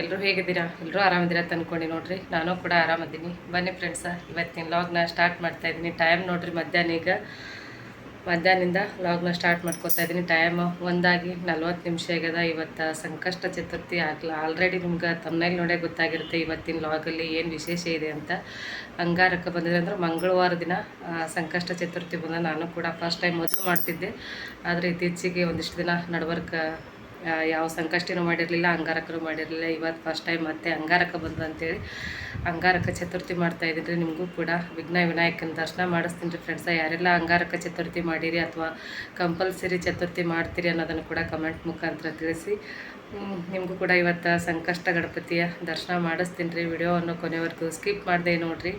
ಎಲ್ಲರೂ ಹೇಗಿದ್ದೀರಾ? ಎಲ್ಲರೂ ಆರಾಮಿದ್ದೀರಾ ತಂದ್ಕೊಂಡು ನೋಡಿರಿ. ನಾನು ಕೂಡ ಆರಾಮದ್ದೀನಿ. ಬನ್ನಿ ಫ್ರೆಂಡ್ಸ ಇವತ್ತಿನ ಲಾಗ್ನ ಸ್ಟಾರ್ಟ್ ಮಾಡ್ತಾ ಇದ್ದೀನಿ. ಟೈಮ್ ನೋಡ್ರಿ ಮಧ್ಯಾಹ್ನ ಈಗ. ಮಧ್ಯಾಹ್ನದಿಂದ ಲಾಗ್ನ ಸ್ಟಾರ್ಟ್ ಮಾಡ್ಕೋತಾ ಇದ್ದೀನಿ. ಟೈಮ್ ಒಂದಾಗಿ ನಲ್ವತ್ತು ನಿಮಿಷ ಆಗ್ಯದ. ಇವತ್ತು ಸಂಕಷ್ಟ ಚತುರ್ಥಿ ಆಗಲ್ಲ ಆಲ್ರೆಡಿ ನಿಮ್ಗೆ ತಮ್ಮನೇಲಿ ನೋಡೇ ಗೊತ್ತಾಗಿರುತ್ತೆ ಇವತ್ತಿನ ಲಾಗಲ್ಲಿ ಏನು ವಿಶೇಷ ಇದೆ ಅಂತ. ಅಂಗಾರಕ್ಕೆ ಬಂದಿದೆ ಅಂದ್ರೆ ಮಂಗಳವಾರ ದಿನ ಸಂಕಷ್ಟ ಚತುರ್ಥಿ ಬಂದ. ನಾನು ಕೂಡ ಫಸ್ಟ್ ಟೈಮ್ ಮೊದಲು ಮಾಡ್ತಿದ್ದೆ. ಆದರೆ ಇತ್ತೀಚೆಗೆ ಒಂದಿಷ್ಟು ದಿನ ನಡ್ವರ್ಕ ಯಾವ ಸಂಕಷ್ಟಿನೂ ಮಾಡಿರಲಿಲ್ಲ ಅಂಗಾರಕರು ಮಾಡಿರಲಿಲ್ಲ. ಇವತ್ತು ಫಸ್ಟ್ ಟೈಮ್ ಮತ್ತೆ ಅಂಗಾರಕ ಬಂದು ಅಂತೇಳಿ ಅಂಗಾರಕ ಚತುರ್ಥಿ ಮಾಡ್ತಾ ರೀ ನಿಮಗೂ ಕೂಡ. ವಿಘ್ನ ವಿನಾಯಕನ ದರ್ಶನ ಮಾಡಿಸ್ತೀನಿ ರೀ ಫ್ರೆಂಡ್ಸ ಯಾರೆಲ್ಲ ಅಂಗಾರಕ ಚತುರ್ಥಿ ಮಾಡಿರಿ ಅಥವಾ ಕಂಪಲ್ಸರಿ ಚತುರ್ಥಿ ಮಾಡ್ತೀರಿ ಅನ್ನೋದನ್ನು ಕೂಡ ಕಮೆಂಟ್ ಮುಖಾಂತರ ತಿಳಿಸಿ. ನಿಮಗೂ ಕೂಡ ಇವತ್ತು ಸಂಕಷ್ಟ ಗಣಪತಿಯ ದರ್ಶನ ಮಾಡಿಸ್ತೀನಿ ರೀ ವಿಡಿಯೋವನ್ನು ಕೊನೆವರೆಗೂ ಸ್ಕಿಪ್ ಮಾಡಿದೆ ನೋಡಿರಿ.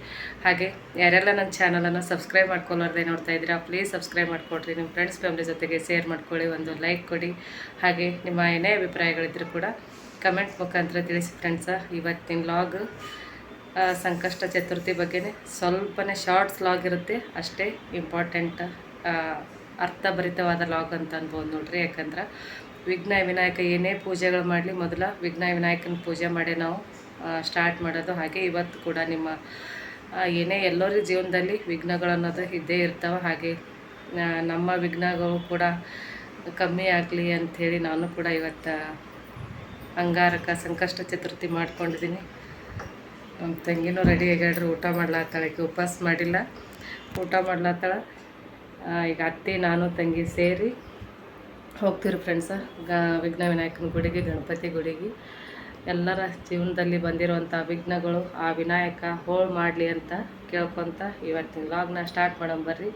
ಹಾಗೆ ಯಾರೆಲ್ಲ ನನ್ನ ಚಾನಲನ್ನು ಸಬ್ಸ್ಕ್ರೈಬ್ ಮಾಡ್ಕೊಳ್ಳಾರ್ದೆ ನೋಡ್ತಾ ಇದ್ದೀರಾ ಪ್ಲೀಸ್ ಸಬ್ಸ್ಕ್ರೈಬ್ ಮಾಡ್ಕೊಡ್ರಿ. ನಿಮ್ಮ ಫ್ರೆಂಡ್ಸ್ ಫ್ಯಾಮಿಲಿ ಜೊತೆಗೆ ಶೇರ್ ಮಾಡ್ಕೊಳ್ಳಿ, ಒಂದು ಲೈಕ್ ಕೊಡಿ. ಹಾಗೆ ನಿಮ್ಮ ಏನೇ ಅಭಿಪ್ರಾಯಗಳಿದ್ದರೂ ಕೂಡ ಕಮೆಂಟ್ ಮುಖಾಂತರ ತಿಳಿಸಿ ಫ್ರೆಂಡ್ಸ ಇವತ್ತಿನ ಲಾಗ್ ಸಂಕಷ್ಟ ಚತುರ್ಥಿ ಬಗ್ಗೆನೇ ಸ್ವಲ್ಪನೇ ಶಾರ್ಟ್ಸ್ ಲಾಗ್ ಇರುತ್ತೆ. ಅಷ್ಟೇ ಇಂಪಾರ್ಟೆಂಟ್ ಅರ್ಥಭರಿತವಾದ ಲಾಗ್ ಅಂತ ಅನ್ಬೋದು ನೋಡ್ರಿ. ಯಾಕಂದ್ರೆ ವಿಘ್ನ ವಿನಾಯಕ ಏನೇ ಪೂಜೆಗಳು ಮಾಡಲಿ, ಮೊದಲ ವಿಘ್ನ ವಿನಾಯಕನ ಪೂಜೆ ಮಾಡಿ ನಾವು ಸ್ಟಾರ್ಟ್ ಮಾಡೋದು. ಹಾಗೆ ಇವತ್ತು ಕೂಡ ನಿಮ್ಮ ಏನೇ ಎಲ್ಲರ ಜೀವನದಲ್ಲಿ ವಿಘ್ನಗಳು ಅನ್ನೋದು ಇದ್ದೇ ಇರ್ತಾವೆ. ಹಾಗೆ ನಮ್ಮ ವಿಘ್ನಗಳು ಕೂಡ ಕಮ್ಮಿ ಆಗಲಿ ಅಂಥೇಳಿ ನಾನು ಕೂಡ ಇವತ್ತು ಅಂಗಾರಕ ಸಂಕಷ್ಟ ಚತುರ್ಥಿ ಮಾಡ್ಕೊಂಡಿದ್ದೀನಿ. ನಮ್ಮ ತಂಗಿನೂ ರೆಡಿ ಆಗ್ಯಾಡ್ರಿ ಊಟ ಮಾಡ್ಲಾತ್ತಾಳೆ. ಉಪವಾಸ ಮಾಡಿಲ್ಲ. ಊಟ ಮಾಡ್ಲಾತ್ತಾಳ. ಈಗ ಅತ್ತೆ, ನಾನು, ತಂಗಿ ಸೇರಿ ಹೋಗ್ತೀರಿ ಫ್ರೆಂಡ್ಸ ಗ, ವಿಘ್ನ ವಿನಾಯಕನ ಗುಡಿಗೆ, ಗಣಪತಿ ಗುಡಿಗೆ. ಎಲ್ಲರ ಜೀವನದಲ್ಲಿ ಬಂದಿರುವಂಥ ವಿಘ್ನಗಳು, ಆ ವಿನಾಯಕ ಹೋಳು ಮಾಡಲಿ ಅಂತ ಕೇಳ್ಕೊತ ಇವತ್ತಿನ ಲಾಗ್ನ ಸ್ಟಾರ್ಟ್ ಮಾಡೋಣ ಬರ್ರಿ.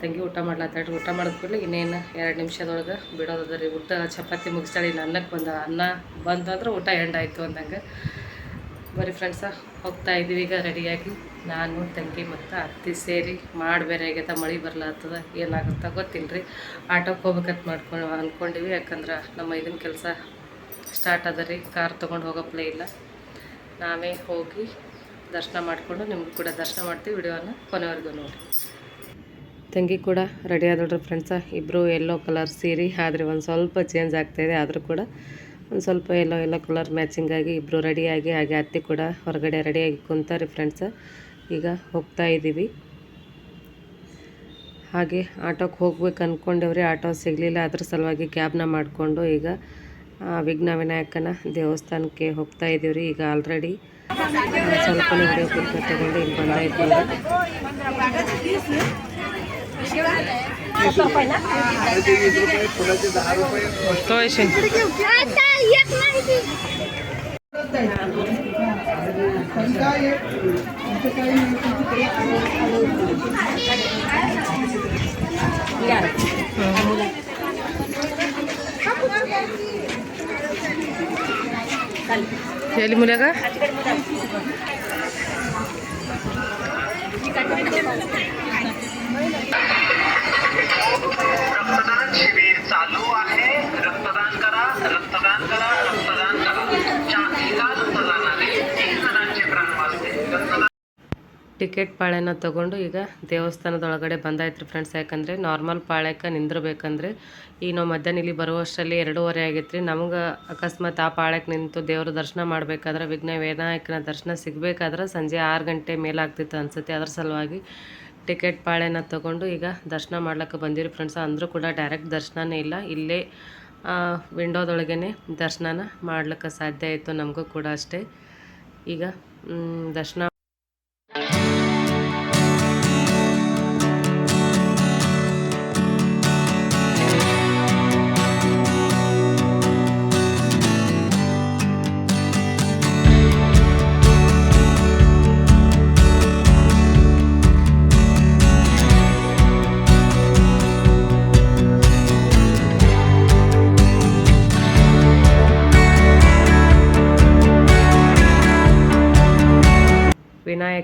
ತಂಗಿ ಊಟ ಮಾಡ್ಲಾತ್ತಾಳ್ರಿ ಊಟ ಮಾಡಿದ ಕೂಡಲೇ ಇನ್ನೇನು ಎರಡು ನಿಮಿಷದೊಳಗೆ ಬಿಡೋದದ ರೀ ಊಟ ಚಪಾತಿ ಮುಗಿಸ್ತಾಳೆ. ಇನ್ನು ಅನ್ನಕ್ಕೆ ಬಂದ, ಅನ್ನ ಬಂತಂದ್ರೆ ಊಟ ಎಂಡ್ ಆಯಿತು ಅಂದಂಗೆ. ಬರೀ ಫ್ರೆಂಡ್ಸ ಹೋಗ್ತಾ ಇದ್ದೀವಿ ಈಗ ರೆಡಿಯಾಗಿ ನಾನು, ತಂಗಿ ಮತ್ತು ಅತ್ತಿ ಸೇರಿ ಮಾಡಿ ಬೇರೆ ಆಗ್ಯದ ಮಳೆ ಬರ್ಲಾತ್ತದ ಏನಾಗುತ್ತಾ ಗೊತ್ತಿಲ್ಲ ರೀ ಆಟೋಕ್ಕೆ ಹೋಗ್ಬೇಕಂತ ಮಾಡ್ಕೊಂಡು ಅಂದ್ಕೊಂಡಿವಿ ಯಾಕಂದ್ರೆ ನಮ್ಮ ಇದನ್ನ ಕೆಲಸ ಸ್ಟಾರ್ಟ್ ಅದ ರೀ ಕಾರ್ ತೊಗೊಂಡು ಹೋಗೋ ಪ್ಲೇ ಇಲ್ಲ. ನಾವೇ ಹೋಗಿ ದರ್ಶನ ಮಾಡಿಕೊಂಡು ನಿಮ್ಗೆ ಕೂಡ ದರ್ಶನ ಮಾಡ್ತೀವಿ, ವಿಡಿಯೋನ ಕೊನೆವರೆಗೂ ನೋಡಿ. ತಂಗಿ ಕೂಡ ರೆಡಿ ಆದಳ್ರಿ ಫ್ರೆಂಡ್ಸ ಇಬ್ಬರು ಎಲ್ಲೋ ಕಲರ್ ಸೀರೆ, ಆದರೆ ಒಂದು ಸ್ವಲ್ಪ ಚೇಂಜ್ ಆಗ್ತಾಯಿದೆ ಆದರೂ ಕೂಡ ಒಂದು ಸ್ವಲ್ಪ ಎಲ್ಲೋ ಎಲ್ಲೋ ಕಲರ್ ಮ್ಯಾಚಿಂಗ್ ಆಗಿ ಇಬ್ಬರು ರೆಡಿಯಾಗಿ ಹಾಗೆ ಅತ್ತಿ ಕೂಡ ಹೊರಗಡೆ ರೆಡಿಯಾಗಿ ಕುಂತಾರೆ ಫ್ರೆಂಡ್ಸ ಈಗ ಹೋಗ್ತಾ ಇದ್ದೀವಿ. ಹಾಗೆ ಆಟೋಕ್ಕೆ ಹೋಗ್ಬೇಕು ಅಂದ್ಕೊಂಡವ್ರೆ ಆಟೋ ಸಿಗಲಿಲ್ಲ ಅದ್ರ ಸಲುವಾಗಿ ಕ್ಯಾಬ್ನ ಮಾಡಿಕೊಂಡು ಈಗ ವಿಘ್ನ ವಿನಾಯಕನ ದೇವಸ್ಥಾನಕ್ಕೆ ಹೋಗ್ತಾ ಇದ್ದೀವಿ ರೀ ಈಗ ಆಲ್ರೆಡಿ ಸ್ವಲ್ಪ ವಿಡಿಯೋ ಕ್ಲಿಪ್ ತಗೊಂಡು ಇಲ್ಲಿ ಬಂದಾಯ್ತು ನೋಡಿ. ತೋರಿಸಿ ಎಲ್ಲಿ ಮುಲ್ಯಾಗ ಟಿಕೆಟ್ ಪಾಳೆನ ತಗೊಂಡು ಈಗ ದೇವಸ್ಥಾನದೊಳಗಡೆ ಬಂದಾಯ್ತು ಫ್ರೆಂಡ್ಸ್ ಯಾಕಂದರೆ ನಾರ್ಮಲ್ ಪಾಳ್ಯಕ್ಕೆ ನಿಂದಿರ್ಬೇಕಂದ್ರೆ ಈಗ ನಾವು ಮಧ್ಯಾಹ್ನ ಇಲ್ಲಿ ಬರುವಷ್ಟರಲ್ಲಿ ಎರಡೂವರೆ ಆಗೈತ್ರಿ. ನಮ್ಗೆ ಅಕಸ್ಮಾತ್ ಆ ಪಾಳ್ಯಕ್ಕೆ ನಿಂತು ದೇವ್ರ ದರ್ಶನ ಮಾಡಬೇಕಾದ್ರೆ ವಿಘ್ನ ವಿನಾಯಕನ ದರ್ಶನ ಸಿಗಬೇಕಾದ್ರೆ ಸಂಜೆ ಆರು ಗಂಟೆ ಮೇಲಾಗ್ತಿತ್ತು ಅನಿಸುತ್ತೆ. ಅದ್ರ ಸಲುವಾಗಿ ಟಿಕೆಟ್ ಪಾಳೆನ ತಗೊಂಡು ಈಗ ದರ್ಶನ ಮಾಡ್ಲಿಕ್ಕೆ ಬಂದಿರಿ ಫ್ರೆಂಡ್ಸ್ ಅಂದರೂ ಕೂಡ ಡೈರೆಕ್ಟ್ ದರ್ಶನವೇ ಇಲ್ಲ. ಇಲ್ಲೇ ವಿಂಡೋದೊಳಗೇ ದರ್ಶನನ ಮಾಡ್ಲಿಕ್ಕೆ ಸಾಧ್ಯ ಆಯಿತು ನಮಗೂ ಕೂಡ ಅಷ್ಟೇ. ಈಗ ದರ್ಶನ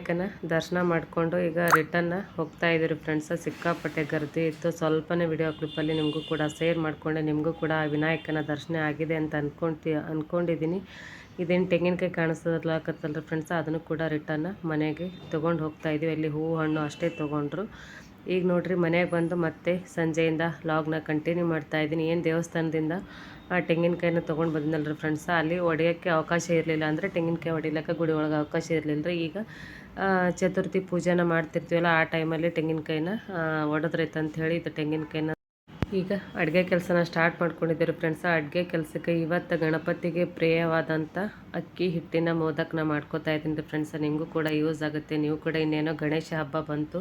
ವಿನಾಯಕನ ದರ್ಶನ ಮಾಡಿಕೊಂಡು ಈಗ ರಿಟರ್ನ್ ಹೋಗ್ತಾ ಇದ್ದೀರಿ ಫ್ರೆಂಡ್ಸ್ ಸಿಕ್ಕಾಪಟ್ಟೆ ಗರ್ದಿ ಇತ್ತು. ಸ್ವಲ್ಪನೇ ವಿಡಿಯೋ ಕ್ಲಿಪ್ಪಲ್ಲಿ ನಿಮಗೂ ಕೂಡ ಶೇರ್ ಮಾಡಿಕೊಂಡೆ. ನಿಮಗೂ ಕೂಡ ಆ ವಿನಾಯಕನ ದರ್ಶನ ಆಗಿದೆ ಅಂತ ಅಂದ್ಕೊಂತೀ ಅಂದ್ಕೊಂಡಿದ್ದೀನಿ ಇದೇನು ತೆಂಗಿನಕಾಯಿ ಕಾಣಿಸ್ತದಲ್ಲಕತ್ತಲ್ರಿ ಫ್ರೆಂಡ್ಸ್ ಅದನ್ನು ಕೂಡ ರಿಟರ್ನ್ ಮನೆಗೆ ತೊಗೊಂಡು ಹೋಗ್ತಾ ಇದ್ದೀವಿ. ಅಲ್ಲಿ ಹೂವು ಹಣ್ಣು ಅಷ್ಟೇ ತೊಗೊಂಡ್ರು. ಈಗ ನೋಡ್ರಿ, ಮನೆಗೆ ಬಂದು ಮತ್ತೆ ಸಂಜೆಯಿಂದ ಲಾಗ್ನ ಕಂಟಿನ್ಯೂ ಮಾಡ್ತಾ ಇದ್ದೀನಿ. ಏನು ದೇವಸ್ಥಾನದಿಂದ ಆ ತೆಂಗಿನಕಾಯಿನ ತೊಗೊಂಡು ರೀ ಫ್ರೆಂಡ್ಸ ಅಲ್ಲಿ ಒಡೆಯೋಕ್ಕೆ ಅವಕಾಶ ಇರಲಿಲ್ಲ ಅಂದರೆ ತೆಂಗಿನಕಾಯಿ ಹೊಡಿಲಿಕ್ಕೆ ಗುಡಿ ಒಳಗೆ ಅವಕಾಶ ಇರಲಿಲ್ಲ ರೀ ಈಗ ಚತುರ್ಥಿ ಪೂಜೆನ ಮಾಡ್ತಿರ್ತೀವಲ್ಲ, ಆ ಟೈಮಲ್ಲಿ ತೆಂಗಿನಕಾಯಿನ ಅಂತ ಹೇಳಿ ಇದು ತೆಂಗಿನಕಾಯಿನ. ಈಗ ಅಡುಗೆ ಕೆಲಸನ ಸ್ಟಾರ್ಟ್ ಮಾಡ್ಕೊಂಡಿದ್ದೀರಿ ಫ್ರೆಂಡ್ಸ ಅಡುಗೆ ಕೆಲಸಕ್ಕೆ ಇವತ್ತು ಗಣಪತಿಗೆ ಪ್ರಿಯವಾದಂಥ ಅಕ್ಕಿ ಹಿಟ್ಟಿನ ಮೋದಕನ ಮಾಡ್ಕೋತಾ ಇದ್ದೀನಿ ಫ್ರೆಂಡ್ಸ್ ನಿಮಗೂ ಕೂಡ ಯೂಸ್ ಆಗುತ್ತೆ. ನೀವು ಕೂಡ ಇನ್ನೇನೋ ಗಣೇಶ ಹಬ್ಬ ಬಂತು.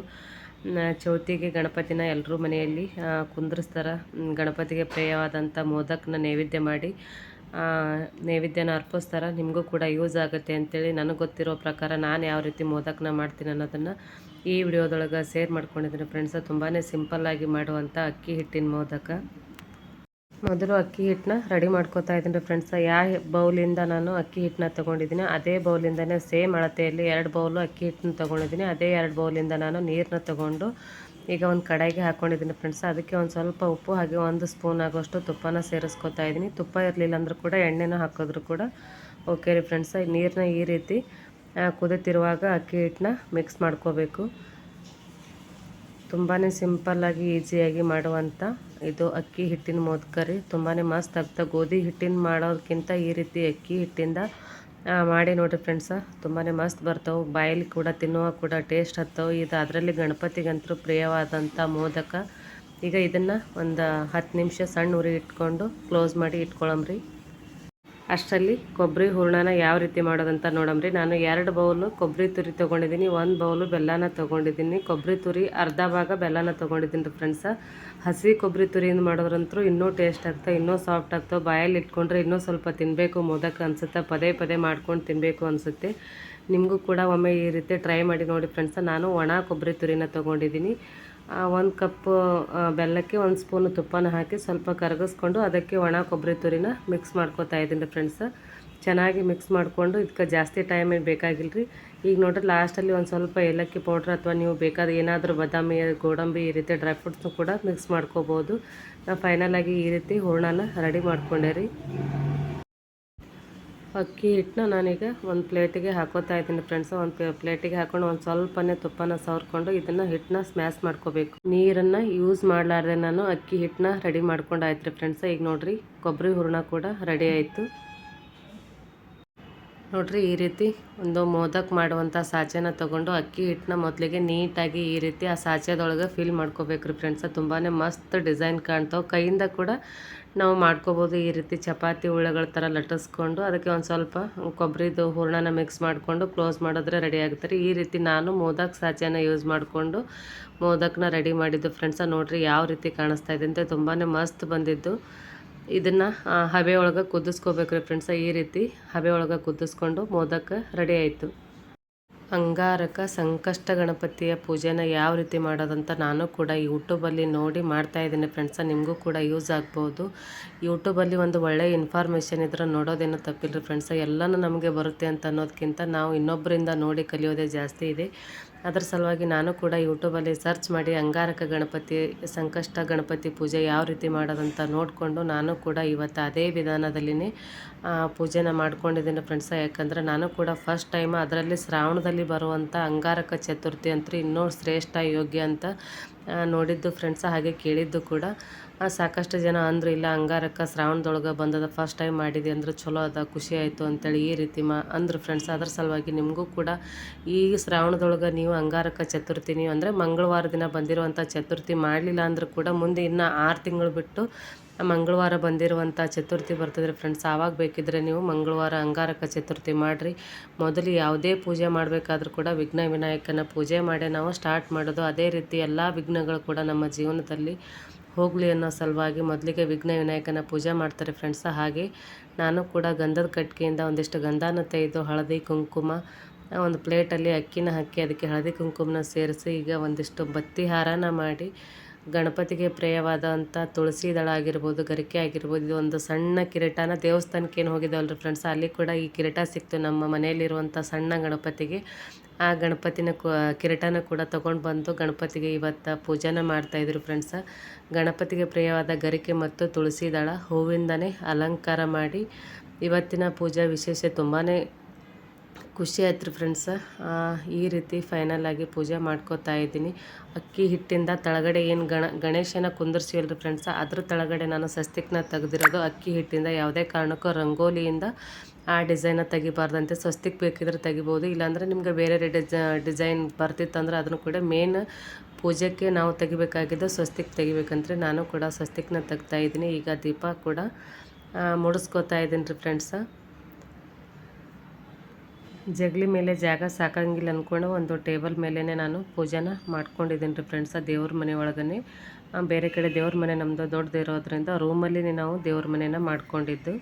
ಚೌತಿಗೆ ಗಣಪತಿನ ಎಲ್ಲರೂ ಮನೆಯಲ್ಲಿ ಕುಂದ್ರಿಸ್ತಾರೆ. ಗಣಪತಿಗೆ ಪ್ರಿಯವಾದಂಥ ಮೋದಕನ ನೈವೇದ್ಯ ಮಾಡಿ ನೈವೇದ್ಯನ ಅರ್ಪಿಸ್ತಾರೆ. ನಿಮಗೂ ಕೂಡ ಯೂಸ್ ಆಗುತ್ತೆ ಅಂತೇಳಿ ನನಗೆ ಗೊತ್ತಿರೋ ಪ್ರಕಾರ ನಾನು ಯಾವ ರೀತಿ ಮೋದಕನ ಮಾಡ್ತೀನಿ ಅನ್ನೋದನ್ನು ಈ ವಿಡಿಯೋದೊಳಗೆ ಶೇರ್ ಮಾಡ್ಕೊಂಡಿದ್ದೀನಿ ಫ್ರೆಂಡ್ಸ ತುಂಬಾ ಸಿಂಪಲ್ಲಾಗಿ ಮಾಡುವಂಥ ಅಕ್ಕಿ ಹಿಟ್ಟಿನ ಮೋದಕ. ಮೊದಲು ಅಕ್ಕಿ ಹಿಟ್ಟನ್ನ ರೆಡಿ ಮಾಡ್ಕೋತಾ ಇದ್ದೀನಿ ಫ್ರೆಂಡ್ಸ್ ಯಾವ ಬೌಲಿಂದ ನಾನು ಅಕ್ಕಿ ಹಿಟ್ಟನ್ನ ತೊಗೊಂಡಿದ್ದೀನಿ. ಅದೇ ಬೌಲಿಂದನೇ ಸೇಮ್ ಅಳತೆಯಲ್ಲಿ ಎರಡು ಬೌಲು ಅಕ್ಕಿ ಹಿಟ್ಟನ್ನ ತೊಗೊಂಡಿದ್ದೀನಿ. ಅದೇ ಎರಡು ಬೌಲಿಂದ ನಾನು ನೀರನ್ನ ತೊಗೊಂಡು ಈಗ ಒಂದು ಕಡಾಯಿಗೆ ಹಾಕ್ಕೊಂಡಿದ್ದೀನಿ ಫ್ರೆಂಡ್ಸ್ ಅದಕ್ಕೆ ಒಂದು ಸ್ವಲ್ಪ ಉಪ್ಪು ಹಾಗೆ ಒಂದು ಸ್ಪೂನ್ ಆಗೋಷ್ಟು ತುಪ್ಪನ ಸೇರಿಸ್ಕೊತಾ ಇದ್ದೀನಿ. ತುಪ್ಪ ಇರಲಿಲ್ಲ ಅಂದರೂ ಕೂಡ ಎಣ್ಣೆನ ಹಾಕಿದ್ರು ಕೂಡ ಓಕೆ ರೀ ಫ್ರೆಂಡ್ಸ್ ನೀರನ್ನ ಈ ರೀತಿ ಕುದಿತಿರುವಾಗ ಅಕ್ಕಿ ಹಿಟ್ಟನ್ನ ಮಿಕ್ಸ್ ಮಾಡ್ಕೋಬೇಕು. ತುಂಬಾ ಸಿಂಪಲ್ಲಾಗಿ ಈಸಿಯಾಗಿ ಮಾಡುವಂಥ ಇದು ಅಕ್ಕಿ ಹಿಟ್ಟಿನ ಮೋದಕ ರೀ. ತುಂಬಾ ಮಸ್ತ್ ಆಗ್ತಾ, ಗೋಧಿ ಹಿಟ್ಟಿನ ಮಾಡೋದಕ್ಕಿಂತ ಈ ರೀತಿ ಅಕ್ಕಿ ಹಿಟ್ಟಿಂದ ಮಾಡಿ ನೋಡಿರಿ ಫ್ರೆಂಡ್ಸ ತುಂಬಾ ಮಸ್ತ್ ಬರ್ತಾವೆ. ಬಾಯಲ್ಲಿ ಕೂಡ ತಿನ್ನುವಾಗ ಕೂಡ ಟೇಸ್ಟ್ ಹತ್ತವು. ಇದು ಅದರಲ್ಲಿ ಗಣಪತಿಗಂತೂ ಪ್ರಿಯವಾದಂಥ ಮೋದಕ. ಈಗ ಇದನ್ನು ಒಂದು ಹತ್ತು ನಿಮಿಷ ಸಣ್ಣ ಉರಿ ಇಟ್ಕೊಂಡು ಕ್ಲೋಸ್ ಮಾಡಿ ಇಟ್ಕೊಳಮ್ರಿ. ಅಷ್ಟರಲ್ಲಿ ಕೊಬ್ಬರಿ ಹೂರಣನ ಯಾವ ರೀತಿ ಮಾಡೋದಂತ ನೋಡಮ್ರಿ. ನಾನು ಎರಡು ಬೌಲು ಕೊಬ್ಬರಿ ತುರಿ ತೊಗೊಂಡಿದ್ದೀನಿ, ಒಂದು ಬೌಲು ಬೆಲ್ಲನ ತೊಗೊಂಡಿದ್ದೀನಿ. ಕೊಬ್ಬರಿ ತುರಿ ಅರ್ಧ ಭಾಗ ಬೆಲ್ಲನ ತೊಗೊಂಡಿದ್ದೀನಿ ರೀ ಫ್ರೆಂಡ್ಸ ಹಸಿ ಕೊಬ್ಬರಿ ತುರಿಯಿಂದ ಮಾಡೋದ್ರಂತೂ ಇನ್ನೂ ಟೇಸ್ಟ್ ಆಗ್ತಾ, ಇನ್ನೂ ಸಾಫ್ಟ್ ಆಗ್ತೋ, ಬಾಯಲ್ಲಿ ಇಟ್ಕೊಂಡ್ರೆ ಇನ್ನೂ ಸ್ವಲ್ಪ ತಿನ್ನಬೇಕು ಮೋದಕ ಅನಿಸುತ್ತೆ, ಪದೇ ಪದೇ ಮಾಡ್ಕೊಂಡು ತಿನ್ನಬೇಕು ಅನಿಸುತ್ತೆ. ನಿಮಗೂ ಕೂಡ ಒಮ್ಮೆ ಈ ರೀತಿ ಟ್ರೈ ಮಾಡಿ ನೋಡಿ ಫ್ರೆಂಡ್ಸ ನಾನು ಒಣ ಕೊಬ್ಬರಿ ತುರಿನ ತೊಗೊಂಡಿದ್ದೀನಿ. ಒಂದು ಕಪ್ ಬೆಲ್ಲಕ್ಕೆ ಒಂದು ಸ್ಪೂನ್ ತುಪ್ಪನ ಹಾಕಿ ಸ್ವಲ್ಪ ಕರಗಿಸ್ಕೊಂಡು ಅದಕ್ಕೆ ಒಣ ಕೊಬ್ಬರಿ ತುರಿನ ಮಿಕ್ಸ್ ಮಾಡ್ಕೋತಾ ಇದ್ದೀನಿ ಫ್ರೆಂಡ್ಸ್ ಚೆನ್ನಾಗಿ ಮಿಕ್ಸ್ ಮಾಡಿಕೊಂಡು ಇದಕ್ಕೆ ಜಾಸ್ತಿ ಟೈಮ್ ಏನು ಬೇಕಾಗಿಲ್ಲ ರೀ ಈಗ ನೋಡ್ರಿ ಲಾಸ್ಟಲ್ಲಿ ಒಂದು ಸ್ವಲ್ಪ ಏಲಕ್ಕಿ ಪೌಡ್ರ್ ಅಥವಾ ನೀವು ಬೇಕಾದ ಏನಾದರೂ ಬಾದಾಮಿ, ಗೋಡಂಬಿ ಈ ರೀತಿ ಡ್ರೈ ಫ್ರೂಟ್ಸ್ನು ಕೂಡ ಮಿಕ್ಸ್ ಮಾಡ್ಕೋಬೋದು. ನಾನು ಫೈನಲಾಗಿ ಈ ರೀತಿ ಹೂರ್ಣನ ರೆಡಿ ಮಾಡ್ಕೊಂಡೆ ರೀ ಅಕ್ಕಿ ಹಿಟ್ಟನ್ನ ನಾನೀಗ ಒಂದು ಪ್ಲೇಟಿಗೆ ಹಾಕೋತಾ ಇದ್ದೀನಿ ಫ್ರೆಂಡ್ಸ್ ಒಂದು ಪ್ಲೇಟಿಗೆ ಹಾಕೊಂಡು ಒಂದು ಸ್ವಲ್ಪನೇ ತುಪ್ಪನ ಸವರ್ಕೊಂಡು ಇದನ್ನು ಹಿಟ್ಟನ್ನ ಸ್ಮ್ಯಾಶ್ ಮಾಡ್ಕೋಬೇಕು. ನೀರನ್ನು ಯೂಸ್ ಮಾಡಲಾರ್ದೆ ನಾನು ಅಕ್ಕಿ ಹಿಟ್ಟನ್ನ ರೆಡಿ ಮಾಡ್ಕೊಂಡು ಆಯ್ತು ರೀ ಫ್ರೆಂಡ್ಸ್ ಈಗ ನೋಡಿರಿ ಕೊಬ್ಬರಿ ಹೂರಣ ಕೂಡ ರೆಡಿ ಆಯಿತು. ನೋಡ್ರಿ ಈ ರೀತಿ ಒಂದು ಮೋದಕ್ ಮಾಡುವಂಥ ಸಾಚೆನ ತೊಗೊಂಡು ಅಕ್ಕಿ ಹಿಟ್ಟನ್ನ ಮೊದಲಿಗೆ ನೀಟಾಗಿ ಈ ರೀತಿ ಆ ಸಾಚೆದೊಳಗೆ ಫಿಲ್ ಮಾಡ್ಕೋಬೇಕ್ರಿ ಫ್ರೆಂಡ್ಸ ತುಂಬಾ ಮಸ್ತ್ ಡಿಸೈನ್ ಕಾಣ್ತಾವೆ. ಕೈಯಿಂದ ಕೂಡ ನಾವು ಮಾಡ್ಕೋಬೋದು ಈ ರೀತಿ ಚಪಾತಿ ಉಳ್ಳಗಳ ಥರ ಲಟ್ಟಿಸ್ಕೊಂಡು ಅದಕ್ಕೆ ಒಂದು ಸ್ವಲ್ಪ ಕೊಬ್ಬರಿದು ಹೂರ್ಣನ ಮಿಕ್ಸ್ ಮಾಡಿಕೊಂಡು ಕ್ಲೋಸ್ ಮಾಡಿದ್ರೆ ರೆಡಿ ಆಗುತ್ತೆ ಈ ರೀತಿ ನಾನು ಮೋದಕ್ ಸಾಚೆನ ಯೂಸ್ ಮಾಡಿಕೊಂಡು ಮೋದಕ್ನ ರೆಡಿ ಮಾಡಿದ್ದು ಫ್ರೆಂಡ್ಸ ನೋಡ್ರಿ ಯಾವ ರೀತಿ ಕಾಣಿಸ್ತಾ ಇದೆ ಅಂತ ತುಂಬಾ ಮಸ್ತ್ ಬಂದಿದ್ದು. ಇದನ್ನು ಹಬೆ ಒಳಗೆ ಕುದಿಸ್ಕೋಬೇಕ್ರಿ ಫ್ರೆಂಡ್ಸ ಈ ರೀತಿ ಹಬೆ ಒಳಗೆ ಕುದಿಸ್ಕೊಂಡು ಮೋದಕ್ಕೆ ರೆಡಿ ಆಯಿತು. ಅಂಗಾರಕ ಸಂಕಷ್ಟ ಗಣಪತಿಯ ಪೂಜೆನ ಯಾವ ರೀತಿ ಮಾಡೋದಂತ ನಾನು ಕೂಡ ಯೂಟ್ಯೂಬಲ್ಲಿ ನೋಡಿ ಮಾಡ್ತಾ ಇದ್ದೀನಿ ಫ್ರೆಂಡ್ಸ ನಿಮಗೂ ಕೂಡ ಯೂಸ್ ಆಗ್ಬೋದು. ಯೂಟ್ಯೂಬಲ್ಲಿ ಒಂದು ಒಳ್ಳೆಯ ಇನ್ಫಾರ್ಮೇಷನ್ ಇದ್ರೆ ನೋಡೋದೇನು ತಪ್ಪಿಲ್ಲ ಫ್ರೆಂಡ್ಸ ಎಲ್ಲನೂ ನಮಗೆ ಬರುತ್ತೆ ಅಂತ ಅನ್ನೋದಕ್ಕಿಂತ ನಾವು ಇನ್ನೊಬ್ಬರಿಂದ ನೋಡಿ ಕಲಿಯೋದೇ ಜಾಸ್ತಿ ಇದೆ. ಅದ್ರ ಸಲುವಾಗಿ ನಾನು ಕೂಡ ಯೂಟ್ಯೂಬಲ್ಲಿ ಸರ್ಚ್ ಮಾಡಿ ಅಂಗಾರಕ ಗಣಪತಿ, ಸಂಕಷ್ಟ ಗಣಪತಿ ಪೂಜೆ ಯಾವ ರೀತಿ ಮಾಡೋದಂತ ನೋಡಿಕೊಂಡು ನಾನು ಕೂಡ ಇವತ್ತು ಅದೇ ವಿಧಾನದಲ್ಲಿನೇ ಪೂಜೆನ ಮಾಡ್ಕೊಂಡಿದ್ದೀನಿ ಫ್ರೆಂಡ್ಸ ಯಾಕಂದರೆ ನಾನು ಕೂಡ ಫಸ್ಟ್ ಟೈಮ್ ಅದರಲ್ಲಿ ಶ್ರಾವಣದಲ್ಲಿ ಬರುವಂಥ ಅಂಗಾರಕ ಚತುರ್ಥಿ ಅಂತೂ ಇನ್ನೂ ಶ್ರೇಷ್ಠ ಯೋಗ್ಯ ಅಂತ ನೋಡಿದ್ದು ಫ್ರೆಂಡ್ಸ ಹಾಗೆ ಕೇಳಿದ್ದು ಕೂಡ. ಸಾಕಷ್ಟು ಜನ ಅಂದರು, ಇಲ್ಲ ಅಂಗಾರಕ ಶ್ರಾವಣದೊಳಗೆ ಬಂದದ ಫಸ್ಟ್ ಟೈಮ್ ಮಾಡಿದೆ ಅಂದ್ರೆ ಚಲೋ ಅದ, ಖುಷಿ ಆಯಿತು ಅಂತೇಳಿ ಈ ರೀತಿ ಮಾ, ಅಂದರು ಫ್ರೆಂಡ್ಸ್ ಅದ್ರ ಸಲುವಾಗಿ ನಿಮಗೂ ಕೂಡ ಈ ಶ್ರಾವಣದೊಳಗೆ ನೀವು ಅಂಗಾರಕ ಚತುರ್ಥಿ, ನೀವು ಅಂದರೆ ಮಂಗಳವಾರ ದಿನ ಬಂದಿರುವಂಥ ಚತುರ್ಥಿ ಮಾಡಲಿಲ್ಲ ಅಂದರೂ ಕೂಡ ಮುಂದೆ ಇನ್ನೂ ಆರು ತಿಂಗಳು ಬಿಟ್ಟು ಮಂಗಳವಾರ ಬಂದಿರುವಂಥ ಚತುರ್ಥಿ ಬರ್ತದೆ ಫ್ರೆಂಡ್ಸ್ ಆವಾಗ ಬೇಕಿದ್ರೆ ನೀವು ಮಂಗಳವಾರ ಅಂಗಾರಕ ಚತುರ್ಥಿ ಮಾಡಿರಿ. ಮೊದಲು ಯಾವುದೇ ಪೂಜೆ ಮಾಡಬೇಕಾದ್ರೂ ಕೂಡ ವಿಘ್ನ ವಿನಾಯಕನ ಪೂಜೆ ಮಾಡೇ ನಾವು ಸ್ಟಾರ್ಟ್ ಮಾಡೋದು. ಅದೇ ರೀತಿ ಎಲ್ಲ ವಿಘ್ನಗಳು ಕೂಡ ನಮ್ಮ ಜೀವನದಲ್ಲಿ ಹೋಗಲಿ ಅನ್ನೋ ಸಲುವಾಗಿ ಮೊದಲಿಗೆ ವಿಘ್ನ ವಿನಾಯಕನ ಪೂಜೆ ಮಾಡ್ತಾರೆ ಫ್ರೆಂಡ್ಸ ಹಾಗೆ ನಾನು ಕೂಡ ಗಂಧದ ಕಟ್ಟಿಗೆಯಿಂದ ಒಂದಿಷ್ಟು ಗಂಧನ ತೆಗೆದು ಹಳದಿ ಕುಂಕುಮ, ಒಂದು ಪ್ಲೇಟಲ್ಲಿ ಅಕ್ಕಿನ ಹಾಕಿ ಅದಕ್ಕೆ ಹಳದಿ ಕುಂಕುಮನ ಸೇರಿಸಿ ಈಗ ಒಂದಿಷ್ಟು ಬತ್ತಿ ಹಾರನ ಮಾಡಿ ಗಣಪತಿಗೆ ಪ್ರಿಯವಾದಂಥ ತುಳಸಿ ದಳ ಆಗಿರ್ಬೋದು, ಗರಿಕೆ ಆಗಿರ್ಬೋದು, ಇದು ಒಂದು ಸಣ್ಣ ಕಿರೀಟನ ದೇವಸ್ಥಾನಕ್ಕೆ ಏನು ಹೋಗಿದ್ದಾವಲ್ರಿ ಫ್ರೆಂಡ್ಸ್ ಅಲ್ಲಿ ಕೂಡ ಈ ಕಿರೀಟ ಸಿಕ್ತು ನಮ್ಮ ಮನೆಯಲ್ಲಿರುವಂಥ ಸಣ್ಣ ಗಣಪತಿಗೆ. ಆ ಗಣಪತಿನ ಕು, ಕಿರೀಟನ ಕೂಡ ತೊಗೊಂಡು ಬಂದು ಗಣಪತಿಗೆ ಇವತ್ತು ಪೂಜೆನ ಮಾಡ್ತಾಯಿದ್ರು ಫ್ರೆಂಡ್ಸ ಗಣಪತಿಗೆ ಪ್ರಿಯವಾದ ಗರಿಕೆ ಮತ್ತು ತುಳಸಿ ದಳ ಹೂವಿಂದನೇ ಅಲಂಕಾರ ಮಾಡಿ ಇವತ್ತಿನ ಪೂಜಾ ವಿಶೇಷ ತುಂಬಾ ಖುಷಿ ಆಯ್ತು ರೀ ಫ್ರೆಂಡ್ಸ ಈ ರೀತಿ ಫೈನಲ್ ಆಗಿ ಪೂಜೆ ಮಾಡ್ಕೋತಾ ಇದ್ದೀನಿ. ಅಕ್ಕಿ ಹಿಟ್ಟಿಂದ ತಳಗಡೆ ಏನು ಗಣ, ಗಣೇಶನ ಕುಂದರ್ಸಿವಲ್ರಿ ಫ್ರೆಂಡ್ಸ ಅದ್ರ ತಳಗಡೆ ನಾನು ಸ್ವಸ್ತಿಕ್ನ ತೆಗೆದಿರೋದು ಅಕ್ಕಿ ಹಿಟ್ಟಿಂದ, ಯಾವುದೇ ಕಾರಣಕ್ಕೂ ರಂಗೋಲಿಯಿಂದ ಆ ಡಿಸೈನ ತೆಗಿಬಾರ್ದಂತೆ ಸ್ವಸ್ತಿಕ್ ಬೇಕಿದ್ರೆ ತೆಗಿಬೋದು. ಇಲ್ಲಾಂದರೆ ನಿಮಗೆ ಬೇರೆ ಡಿಜ, ಡಿಸೈನ್ ಬರ್ತಿತ್ತಂದ್ರೆ ಅದನ್ನು ಕೂಡ ಮೇನ್ ಪೂಜೆಗೆ ನಾವು ತೆಗಿಬೇಕಾಗಿದ್ದು ಸ್ವಸ್ತಿಕ್ ತೆಗಿಬೇಕಂದ್ರೆ ನಾನು ಕೂಡ ಸ್ವಸ್ತಿಕ್ನ ತೆಗ್ತಾ ಇದ್ದೀನಿ. ಈಗ ದೀಪ ಕೂಡ ಮುಡಿಸ್ಕೊತಾ ಇದ್ದೀನಿ ರೀ ಫ್ರೆಂಡ್ಸ ಜಗಲಿ ಮೇಲೆ ಜಾಗ ಸಾಕಂಗಿಲ್ಲ ಅಂದ್ಕೊಂಡು ಒಂದು ಟೇಬಲ್ ಮೇಲೇ ನಾನು ಪೂಜೆನ ಮಾಡ್ಕೊಂಡಿದ್ದೀನಿ ರೀ ಫ್ರೆಂಡ್ಸ ದೇವ್ರ ಮನೆ ಒಳಗನೆ ಬೇರೆ ಕಡೆ ದೇವ್ರ ಮನೆ ನಮ್ಮದು ದೊಡ್ಡದಿರೋದ್ರಿಂದ ರೂಮಲ್ಲಿ ನಾವು ದೇವ್ರ ಮನೆನ ಮಾಡ್ಕೊಂಡಿದ್ದು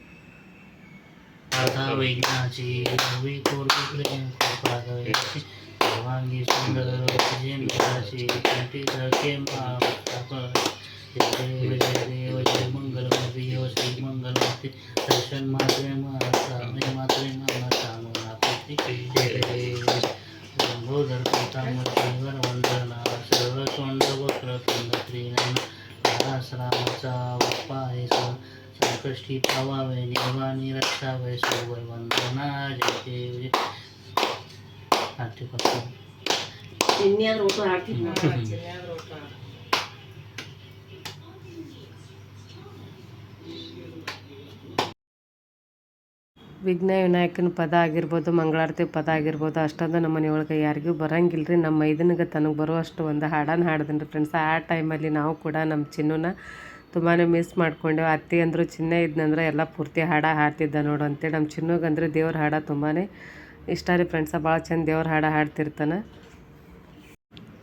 ಮಂಗಲ ಮಾತೆ ದರ್ಶನ ಮಾತ್ರೆ ಮಾತೆ शिकलेले लंबोदर पितामर सुंदर वंदना सर्व तोंड वक्र तुंड त्रिनयन रास रामाचा बाप्पा येसो संकष्टी पावावे देवानी रक्षावे सोवर वंदना जय ವಿಘ್ನ ವಿನಾಯಕನ ಪದ ಆಗಿರ್ಬೋದು, ಮಂಗಳಾರತಿ ಪದ ಆಗಿರ್ಬೋದು, ಅಷ್ಟೊಂದು ನಮ್ಮ ಮನೆಯೊಳಗೆ ಯಾರಿಗೂ ಬರಂಗಿಲ್ಲ ರೀ ನಮ್ಮ ಮೈದನಿಗೆ ತನಗೆ ಬರುವಷ್ಟು ಒಂದು ಹಾಡನ್ನು ಹಾಡ್ದೀನಿ ರೀ ಫ್ರೆಂಡ್ಸ್ ಆ ಟೈಮಲ್ಲಿ ನಾವು ಕೂಡ ನಮ್ಮ ಚಿನ್ನನ ತುಂಬಾ ಮಿಸ್ ಮಾಡ್ಕೊಂಡೆವು. ಅತ್ತೆ ಅಂದರು, ಚಿನ್ನ ಇದ್ನಂದ್ರೆ ಎಲ್ಲ ಪೂರ್ತಿ ಹಾಡ ಹಾಡ್ತಿದ್ದ ನೋಡು ಅಂತೇಳಿ. ನಮ್ಮ ಚಿನ್ನಗಂದ್ರೆ ದೇವ್ರ ಹಾಡ ತುಂಬಾ ಇಷ್ಟ ರೀ ಫ್ರೆಂಡ್ಸ ಭಾಳ ಚಂದ ದೇವ್ರ ಹಾಡ ಹಾಡ್ತಿರ್ತಾನೆ.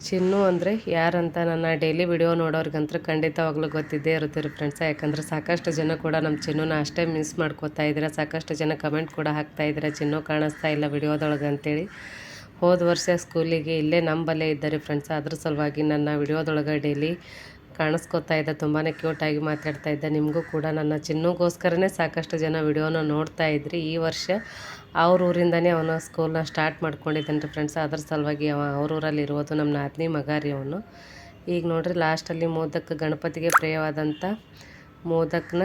ಚಿನ್ನು ಅಂದರೆ ಯಾರಂತ ನನ್ನ ಡೈಲಿ ವಿಡಿಯೋ ನೋಡೋರ್ಗಂತೂ ಖಂಡಿತವಾಗ್ಲೂ ಗೊತ್ತಿದ್ದೇ ಇರುತ್ತೆ ರೀ ಫ್ರೆಂಡ್ಸ ಯಾಕಂದ್ರೆ ಸಾಕಷ್ಟು ಜನ ಕೂಡ ನಮ್ಮ ಚಿನ್ನುನ ಅಷ್ಟೇ ಮಿಸ್ ಮಾಡ್ಕೋತಾ ಇದ್ದೀರಾ. ಸಾಕಷ್ಟು ಜನ ಕಮೆಂಟ್ ಕೂಡ ಹಾಕ್ತಾ ಇದ್ದೀರಾ. ಚಿನ್ನು ಕಾಣಿಸ್ತಾ ಇಲ್ಲ ವಿಡಿಯೋದೊಳಗೆ ಅಂತೇಳಿ. ಹೋದ ವರ್ಷ ಸ್ಕೂಲಿಗೆ ಇಲ್ಲೇ ನಂಬಲ್ಲೇ ಇದ್ದಾರೆ ಫ್ರೆಂಡ್ಸ್ ಅದ್ರ ಸಲುವಾಗಿ ನನ್ನ ವಿಡಿಯೋದೊಳಗೆ ಡೈಲಿ ಕಾಣಿಸ್ಕೊತಾ ಇದ್ದ ತುಂಬಾ ಕ್ಯೂಟಾಗಿ ಮಾತಾಡ್ತಾ ಇದ್ದ ನಿಮಗೂ ಕೂಡ ನನ್ನ ಚಿನ್ನುಗೋಸ್ಕರನೇ ಸಾಕಷ್ಟು ಜನ ವಿಡಿಯೋನ ನೋಡ್ತಾ ಇದ್ರಿ ಈ ವರ್ಷ. ಅವ್ರ ಊರಿಂದನೇ ಅವನ ಸ್ಕೂಲ್ನ ಸ್ಟಾರ್ಟ್ ಮಾಡ್ಕೊಂಡಿದ್ದಾನೆ ರೀ ಫ್ರೆಂಡ್ಸ್ ಅದ್ರ ಸಲುವಾಗಿ ಅವ ಅವ್ರ ಊರಲ್ಲಿ ಇರೋದು ನಮ್ಮ ನಾದಿನಿ ಮಗ ರೀ ಅವನು. ಈಗ ನೋಡ್ರಿ ಲಾಸ್ಟಲ್ಲಿ ಮೋದಕ ಗಣಪತಿಗೆ ಪ್ರಿಯವಾದಂಥ ಮೋದಕನ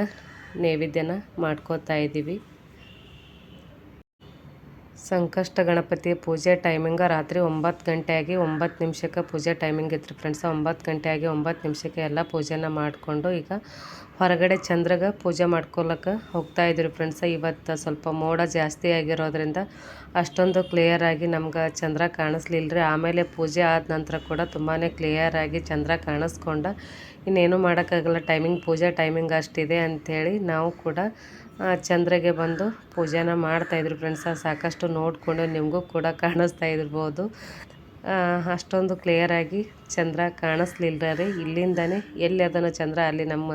ನೈವೇದ್ಯನ ಮಾಡ್ಕೋತಾ ಇದ್ದೀವಿ ಸಂಕಷ್ಟ ಗಣಪತಿ ಪೂಜೆ ಟೈಮಿಂಗ ರಾತ್ರಿ ಒಂಬತ್ತು ಆಗಿ ಒಂಬತ್ತು ನಿಮಿಷಕ್ಕೆ ಪೂಜೆ ಟೈಮಿಂಗ್ ಇತ್ತು ಫ್ರೆಂಡ್ಸ್ ಒಂಬತ್ತು ಆಗಿ ಒಂಬತ್ತು ನಿಮಿಷಕ್ಕೆ ಎಲ್ಲ ಪೂಜೆನ ಮಾಡಿಕೊಂಡು ಈಗ ಹೊರಗಡೆ ಚಂದ್ರಗೆ ಪೂಜೆ ಮಾಡ್ಕೊಳಕ್ಕೆ ಹೋಗ್ತಾ ಇದ್ರಿ ಫ್ರೆಂಡ್ಸ ಇವತ್ತು ಸ್ವಲ್ಪ ಮೋಡ ಜಾಸ್ತಿ ಆಗಿರೋದ್ರಿಂದ ಅಷ್ಟೊಂದು ಕ್ಲಿಯರ್ ಆಗಿ ನಮ್ಗೆ ಚಂದ್ರ ಕಾಣಿಸ್ಲಿಲ್ಲ ರೀ ಆಮೇಲೆ ಪೂಜೆ ಆದ ನಂತರ ಕೂಡ ತುಂಬಾ ಕ್ಲಿಯರಾಗಿ ಚಂದ್ರ ಕಾಣಿಸ್ಕೊಂಡ ಇನ್ನೇನು ಮಾಡೋಕ್ಕಾಗಲ್ಲ. ಟೈಮಿಂಗ್ ಪೂಜೆ ಟೈಮಿಂಗ್ ಅಷ್ಟಿದೆ ಅಂಥೇಳಿ ನಾವು ಕೂಡ ಚಂದ್ರಗೆ ಬಂದು ಪೂಜೆನ ಮಾಡ್ತಾಯಿದ್ರು ಫ್ರೆಂಡ್ಸ ಸಾಕಷ್ಟು ನೋಡಿಕೊಂಡು ನಿಮಗೂ ಕೂಡ ಕಾಣಿಸ್ತಾ ಇರ್ಬೋದು. ಅಷ್ಟೊಂದು ಕ್ಲಿಯರಾಗಿ ಚಂದ್ರ ಕಾಣಿಸ್ಲಿಲ್ಲ ರೀ. ಇಲ್ಲಿಂದನೇ ಎಲ್ಲಿ ಅದನ್ನು ಚಂದ್ರ, ಅಲ್ಲಿ ನಮ್ಮ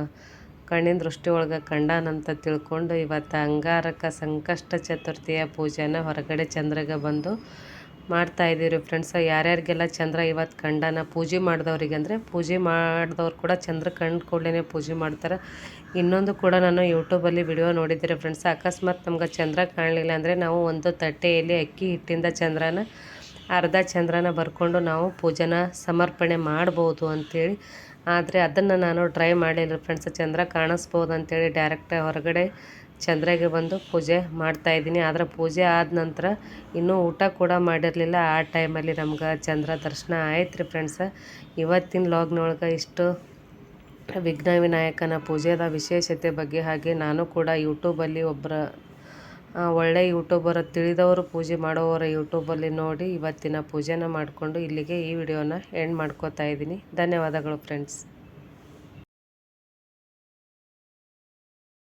ಕಣ್ಣಿನ ದೃಷ್ಟಿ ಒಳಗೆ ಕಂಡಾನಂತ ತಿಳ್ಕೊಂಡು ಇವತ್ತು ಅಂಗಾರಕ ಸಂಕಷ್ಟ ಚತುರ್ಥಿಯ ಪೂಜೆನ ಹೊರಗಡೆ ಚಂದ್ರಗೆ ಬಂದು ಮಾಡ್ತಾ ಇದ್ದೀರಿ ಫ್ರೆಂಡ್ಸ್ ಯಾರ್ಯಾರಿಗೆಲ್ಲ ಚಂದ್ರ ಇವತ್ತು ಕಂಡನ ಪೂಜೆ ಮಾಡಿದವ್ರಿಗೆ ಅಂದರೆ ಪೂಜೆ ಮಾಡಿದವ್ರು ಕೂಡ ಚಂದ್ರ ಕಂಡು ಕೂಡಲೇ ಪೂಜೆ ಮಾಡ್ತಾರೆ. ಇನ್ನೊಂದು ಕೂಡ ನಾನು ಯೂಟ್ಯೂಬಲ್ಲಿ ವಿಡಿಯೋ ನೋಡಿದ್ದೀರಿ ಫ್ರೆಂಡ್ಸ್ ಅಕಸ್ಮಾತ್ ನಮ್ಗೆ ಚಂದ್ರ ಕಾಣಲಿಲ್ಲ ಅಂದರೆ ನಾವು ಒಂದು ತಟ್ಟೆಯಲ್ಲಿ ಅಕ್ಕಿ ಹಿಟ್ಟಿಂದ ಚಂದ್ರನ, ಅರ್ಧ ಚಂದ್ರನ ಬರ್ಕೊಂಡು ನಾವು ಪೂಜೆನ ಸಮರ್ಪಣೆ ಮಾಡ್ಬೋದು ಅಂಥೇಳಿ ಆದರೆ ಅದನ್ನು ನಾನು ಟ್ರೈ ಮಾಡಿಲ್ಲ ಫ್ರೆಂಡ್ಸ್ ಚಂದ್ರ ಕಾಣಿಸ್ಬೋದು ಅಂಥೇಳಿ ಡೈರೆಕ್ಟ್ ಹೊರಗಡೆ ಚಂದ್ರಗೆ ಬಂದು ಪೂಜೆ ಮಾಡ್ತಾಯಿದ್ದೀನಿ ಆದರೆ ಪೂಜೆ ಆದ ನಂತರ ಇನ್ನೂ ಊಟ ಕೂಡ ಮಾಡಿರಲಿಲ್ಲ. ಆ ಟೈಮಲ್ಲಿ ನಮ್ಗೆ ಚಂದ್ರ ದರ್ಶನ ಆಯ್ತು ರೀ ಫ್ರೆಂಡ್ಸ ಇವತ್ತಿನ ಲಾಗ್ನೊಳಗೆ ಇಷ್ಟು ವಿಘ್ನ ವಿನಾಯಕನ ಪೂಜೆದ ವಿಶೇಷತೆ ಬಗ್ಗೆ, ಹಾಗೆ ನಾನು ಕೂಡ ಯೂಟ್ಯೂಬಲ್ಲಿ ಒಬ್ಬರ ಒಳ್ಳೆ ಯೂಟ್ಯೂಬರ್ ತಿಳಿದವರು ಪೂಜೆ ಮಾಡೋವರ ಯೂಟ್ಯೂಬಲ್ಲಿ ನೋಡಿ ಇವತ್ತಿನ ಪೂಜೆನ ಮಾಡಿಕೊಂಡು ಇಲ್ಲಿಗೆ ಈ ವಿಡಿಯೋನ ಎಂಡ್ ಮಾಡ್ಕೋತಾ ಇದ್ದೀನಿ. ಧನ್ಯವಾದಗಳು ಫ್ರೆಂಡ್ಸ್